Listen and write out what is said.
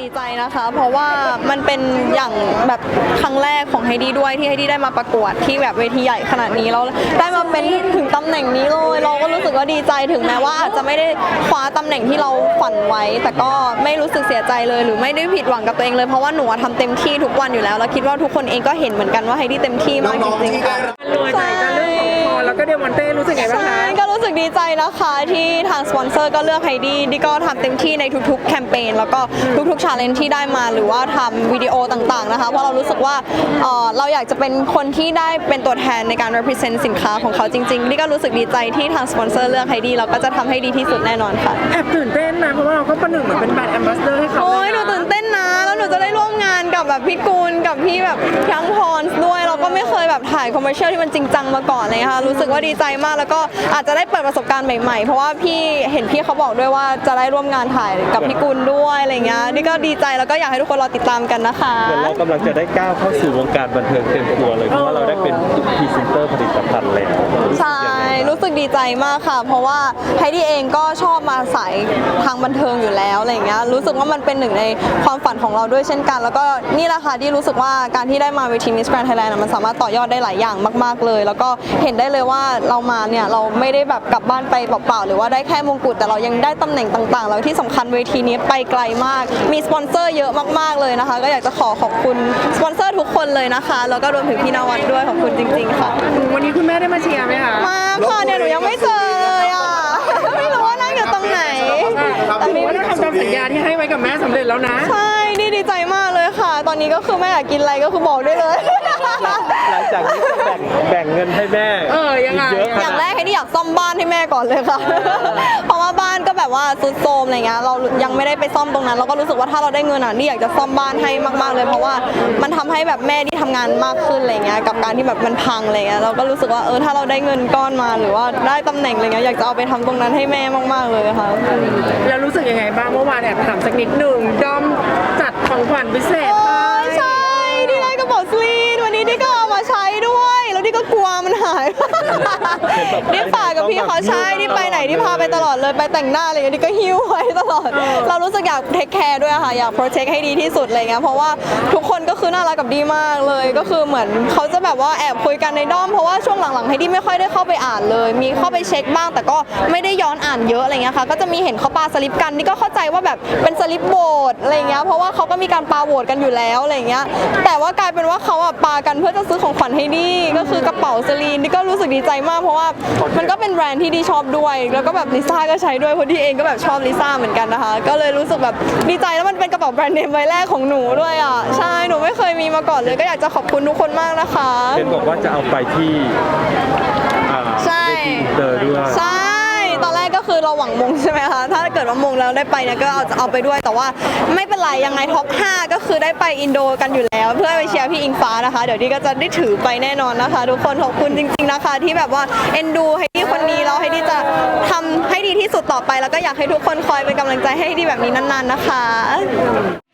ดีใจนะคะ เพราะว่ามันเป็นอย่างแบบครั้งแรกของไฮดี้ด้วยที่ไฮดี้ได้มาประกวดที่แบบเวทีใหญ่ขนาดนี้แล้วได้มาเป็นถึงตำแหน่งนี้เลยเราก็รู้สึกว่าดีใจถึงแม้ว่าอาจจะไม่ได้คว้าตำแหน่งที่เราฝันไว้ แต่ก็ไม่รู้สึกเสียใจเลย หรือไม่ได้ผิดหวังกับตัวเองเลยเพราะว่าหนูอะทำเต็มที่ทุกวันอยู่แล้วแล้วคิดว่าทุกคนเองก็เห็นเหมือนกันว่าไฮดี้เต็มที่มากจริงๆค่ะเลยไหนจะเรื่องของพอแล้วก็เดมอนเต้รู้สึก ดีใจนะคะที่ทางสปอนเซอร์ก็เลือกไฮดี้ที่ก็ทำเต็มที่ในทุกๆ แคมเปญแล้วก็ทุกๆชาเลนจ์ที่ได้มาหรือว่าทำวิดีโอต่างๆนะคะเพราะเรารู้สึกว่าเอ่อเราอยากจะเป็นคนที่ได้เป็นตัวแทนในการ represent สินค้าของเขาจริงๆนี่ก็รู้สึกดีใจที่ทางสปอนเซอร์เลือกไฮดี้เราก็จะทำให้ดีที่สุดแน่นอนค่ะ แอบตื่นเต้นนะเพราะว่าเราก็ประหนึ่งเหมือนเป็นแบรนด์แอมบาสเดอร์ให้เขาโอ้ยหเลนูนะตื่นเต้นนะ แล้วหนูจะได้ร่วมงานกับแบบพี่กูลกับพี่แบบทั้งพรด้วยเรา ก็ไม่เคยแบบถ่ายคอมเมอร์เชียลที่มันจริงจังมาก่อนเลยค่ะรู้สึกว่าดีใจมากแล้วก็อาจจะได้เปิดประสบการณ์ใหม่ๆ เพราะว่าพี่เห็นพี่เขาบอกด้วยว่าจะได้ร่วมงานถ่ายกับพี่กุลด้วยอะไรเงี้ยนี่ก็ดีใจแล้วก็อยากให้ทุกคนรอติดตามกันนะคะ เหมือนเรากำลังจะได้ก้าวเข้าสู่วงการบันเทิงเต็มตัวเลยเพราะว่าเราได้เป็นพรีเซนเตอร์ผลิตภัณฑ์แล้วใช่รู้สึกดีใจมากค่ะ เพราะว่าไฮดี้เองก็ชอบมาสายทางบันเทิงอยู่แล้วอะไรเงี้ยรู้สึกว่ามันเป็นหนึ่งในความฝันของเราด้วยเช่นกัน แล้วก็นี่แหละค่ะที่รู้สึกว่าการที่ได้มาเวทีมิสแกรนไทยแลนด์มันสามารถต่อยอดได้หลายอย่างมาก ๆเลย แล้วก็เห็นได้เลยว่าเรามาเนี่ยเราไม่ได้แบบกลับบ้านไปเปล่าๆหรือว่าได้แค่มงกุฎแต่เรายังได้ตำแหน่งต่างๆ แล้วที่สำคัญเวทีนี้ไปไกลมาก มีสปอนเซอร์เยอะมากๆเลยนะคะ ก็อยากจะขอขอบคุณสปอนเซอร์ทุกคนเลยนะคะ แล้วก็รวมถึงพี่นวัดด้วยขอบคุณจริง ๆ ค่ะ วันนี้คุณแม่ได้มาเชียร์ไหมคะมาค่ะเนี่ยหนูยังไม่เจอเลยอะไม่รู้ว่านั่งอยู่ตรงไหนแต่ถืนี่อว่าเราทำตามสัญญาที่ให้ไว้กับแม่สำเร็จแล้วนะ ใช่ นี่ดีใจมากเลยค่ะ ตอนนี้ก็คือแม่อยากกินอะไรก็คือบอกได้เลย หลังจากนี้จะแบ่งแบ่งเงินให้แม่เออยังไง กเยอะขอย่างนาดแรกให้ที่อยากซ่อมบ้านให้แม่ก่อนเลยค่ะ เพราะว่าบ้านก็แบบว่าซุดโทรมอะไรเงี้ย เรายังไม่ได้ไปซ่อมตรงนั้น เราก็รู้สึกว่าถ้าเราได้เงินอะนี่อยากจะซ่อมบ้านให้มาก ๆเลย เพราะว่ามันทำให้แบบแม่ที่ทำงานมากขึ้นอะไรเงี้ย กับการที่แบบมันพังอะไรเงี้ย เราก็รู้สึกว่าเออถ้าเราได้เงินก้อนมาหรือว่าได้ตำแหน่งอะไรเงี้ยอยากจะเอาไปทำตรงนั้นให้แม่มาก ๆเลยค่ะ แล้วรู้สึกยังไงบ้างเมื่อวานแอบถามสักนิดหนึ่งดอมจัดของขวัญพิเศษโอ้ ก็กลัวมันหาย นี่ฝากกับพี่เขาใช้นี่ไปไหนที่พาไปตลอดเลยไปแต่งหน้าอะไรอย่างเงี้ยนี่ก็หิ้วไว้ตลอด เรารู้สึกอยากเทคแคร์ด้วยค่ะอยากโปรเทคให้ดีที่สุดอะไรเงี้ยเพราะว่าทุกคนก็คือน่ารักกับดีมากเลย ก็คือเหมือนเขาจะแบบว่าแอบคุยกันในด้อมเพราะว่าช่วงหลังๆให้ดีไม่ค่อยได้เข้าไปอ่านเลย มีเข้าไปเช็คบ้างแต่ก็ไม่ได้ย้อนอ่านเยอะอะไรเงี้ยค่ะก็จะมีเห็นเขาปาสลิปกันนี่ก็เข้าใจว่าแบบเป็นสลิปโหวตอะไรเงี้ยเพราะว่าเขาก็มีการปาโหวตกันอยู่แล้วอะไรเงี้ยแต่ว่ากลายเป็นว่าเขาอะปากันเพื่อจะซื้อของขวัญให้ดีก็คือกระเป๋าสลีนนี่ก็รู้สึกดีใจมากเพราะว่ามันก็เป็นแบรนด์ที่ดีชอบด้วย แล้วก็แบบลิซ่าก็ใช้ด้วยเพราะที่เองก็แบบชอบลิซ่าเหมือนกันนะคะ ก็เลยรู้สึกแบบดีใจแล้วมันเป็นกระเป๋าแบรนด์เนมใบแรกของหนูด้วยอะใช่หนูไม่เคยมีมาก่อนเลยก็อยากจะขอบคุณทุกคนมากนะคะเห็นบอกว่าจะเอาไปที่อ่าใช่เวทีอินเตอร์ด้วยใช่ตอนแรกก็ คือเราหวังมงใช่ไหมคะ ถ้าเกิดว่ามงแล้วได้ไปเนี่ยก็เอาจะเอาไปด้วย แต่ว่าไม่เป็นไรยังไงท็อป 5 ก็คือได้ไปอินโดกันอยู่แล้ว เพื่อไปเชียร์พี่อิงฟ้านะคะ เดี๋ยวนี้ก็จะได้ถือไปแน่นอนนะคะ ทุกคนขอบคุณจริง ๆนะคะ ที่แบบว่าเอ็นดูให้ดีคนนี้แล้วให้ดีจะทำให้ดีที่สุดต่อไป แล้วก็อยากให้ทุกคนคอยเป็นกำลังใจให้ดีแบบนี้นานๆนะคะ